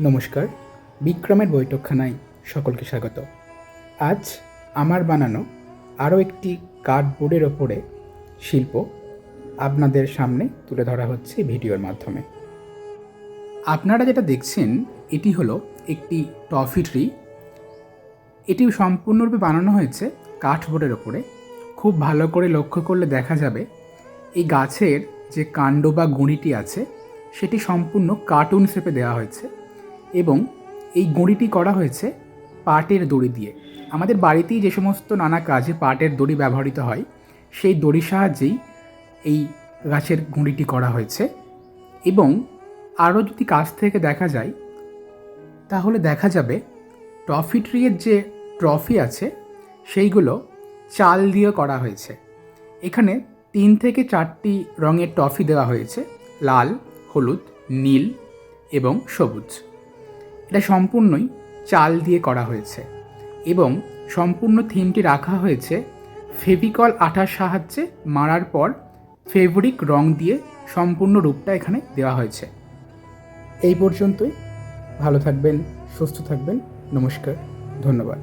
নমস্কার, বিক্রমের বৈঠকখানায় সকলকে স্বাগত। আজ আমার বানানো আরও একটি কার্ডবোর্ডের ওপরে শিল্প আপনাদের সামনে তুলে ধরা হচ্ছে ভিডিওর মাধ্যমে। আপনারা যেটা দেখছেন, এটি হলো একটি টফি ট্রি। এটি সম্পূর্ণরূপে বানানো হয়েছে কাঠবোর্ডের ওপরে। খুব ভালো করে লক্ষ্য করলে দেখা যাবে, এই গাছের যে কাণ্ড বা গুঁড়িটি আছে, সেটি সম্পূর্ণ কার্টুন শেপে দেওয়া হয়েছে। এবং এই গুঁড়িটি করা হয়েছে পাটের দড়ি দিয়ে। আমাদের বাড়িতেই যে সমস্ত নানা কাজে পাটের দড়ি ব্যবহৃত হয়, সেই দড়ির সাহায্যেই এই গাছের গুঁড়িটি করা হয়েছে। এবং আরও যদি কাছ থেকে দেখা যায়, তাহলে দেখা যাবে ট্রফি ট্রিয়ের যে ট্রফি আছে, সেইগুলো চাল দিয়ে করা হয়েছে। এখানে তিন থেকে চারটি রঙের ট্রফি দেওয়া হয়েছে, লাল, হলুদ, নীল এবং সবুজ। এটা সম্পূর্ণই চাল দিয়ে করা হয়েছে এবং সম্পূর্ণ থিমটি রাখা হয়েছে ফেভিকল আঠার সাহায্যে মারার পর ফেব্রিক রং দিয়ে সম্পূর্ণ রূপটা এখানে দেওয়া হয়েছে। এই পর্যন্তই। ভালো থাকবেন, সুস্থ থাকবেন। নমস্কার, ধন্যবাদ।